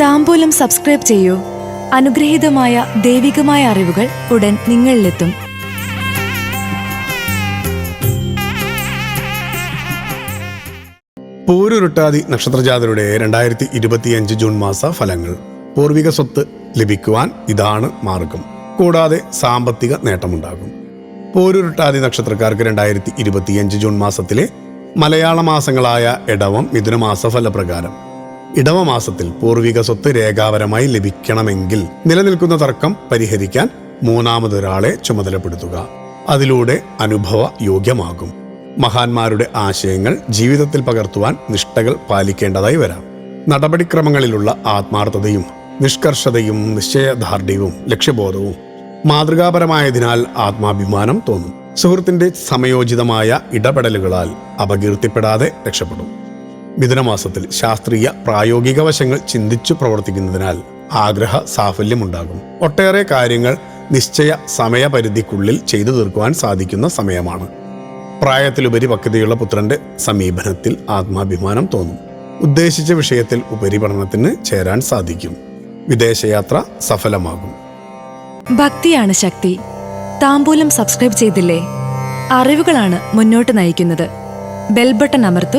താമ്പൂലം subscribe ചെയ്യൂ. അനുഗ്രഹീതമായ ദൈവികമായ അറിവുകൾ ഉടൻ നിങ്ങളിലെത്തും. പൂരുരുട്ടാതി നക്ഷത്രജാതരുടെ രണ്ടായിരത്തി ഇരുപത്തിയഞ്ച് ജൂൺ മാസ ഫലങ്ങൾ. പൂർവിക സ്വത്ത് ലഭിക്കുവാൻ ഇതാണ് മാർഗം. കൂടാതെ സാമ്പത്തിക നേട്ടമുണ്ടാകും. പൂരുരുട്ടാതി നക്ഷത്രക്കാർക്ക് രണ്ടായിരത്തി ഇരുപത്തിയഞ്ച് ജൂൺ മാസത്തിലെ മലയാള മാസങ്ങളായ ഇടവം മിഥുനമാസ ഫലപ്രകാരം. ഇടവ മാസത്തിൽ പൂർവിക സ്വത്ത് രേഖാപരമായി ലഭിക്കണമെങ്കിൽ നിലനിൽക്കുന്ന തർക്കം പരിഹരിക്കാൻ മൂന്നാമതൊരാളെ ചുമതലപ്പെടുത്തുക. അതിലൂടെ അനുഭവ യോഗ്യമാകും. മഹാന്മാരുടെ ആശയങ്ങൾ ജീവിതത്തിൽ പകർത്തുവാൻ നിഷ്ഠകൾ പാലിക്കേണ്ടതായി വരാം. നടപടിക്രമങ്ങളിലുള്ള ആത്മാർത്ഥതയും നിഷ്കർഷതയും നിശ്ചയദാർഢ്യവും ലക്ഷ്യബോധവും മാതൃകാപരമായതിനാൽ ആത്മാഭിമാനം തോന്നും. സുഹൃത്തിന്റെ സമയോചിതമായ ഇടപെടലുകളാൽ അപകീർത്തിപ്പെടാതെ രക്ഷപ്പെടും. മിഥുനമാസത്തിൽ ശാസ്ത്രീയ പ്രായോഗിക വശങ്ങൾ ചിന്തിച്ചു പ്രവർത്തിക്കുന്നതിനാൽ ആഗ്രഹ സാഫല്യമുണ്ടാകും. ഒട്ടേറെ കാര്യങ്ങൾ നിശ്ചയ സമയപരിധിക്കുള്ളിൽ ചെയ്തു തീർക്കുവാൻ സാധിക്കുന്ന സമയമാണ്. പ്രായത്തിലുപരി പക്വതയുള്ള പുത്രന്റെ സമീപനത്തിൽ ആത്മാഭിമാനം തോന്നും. ഉദ്ദേശിച്ച വിഷയത്തിൽ ഉപരിപഠനത്തിന് ചേരാൻ സാധിക്കും. വിദേശയാത്ര സഫലമാകും. ഭക്തിയാണ് ശക്തി. താമ്പൂലം സബ്സ്ക്രൈബ് ചെയ്തില്ലേ? അറിവുകളാണ് മുന്നോട്ട് നയിക്കുന്നത്. ബെൽബട്ടൺ അമർത്തു.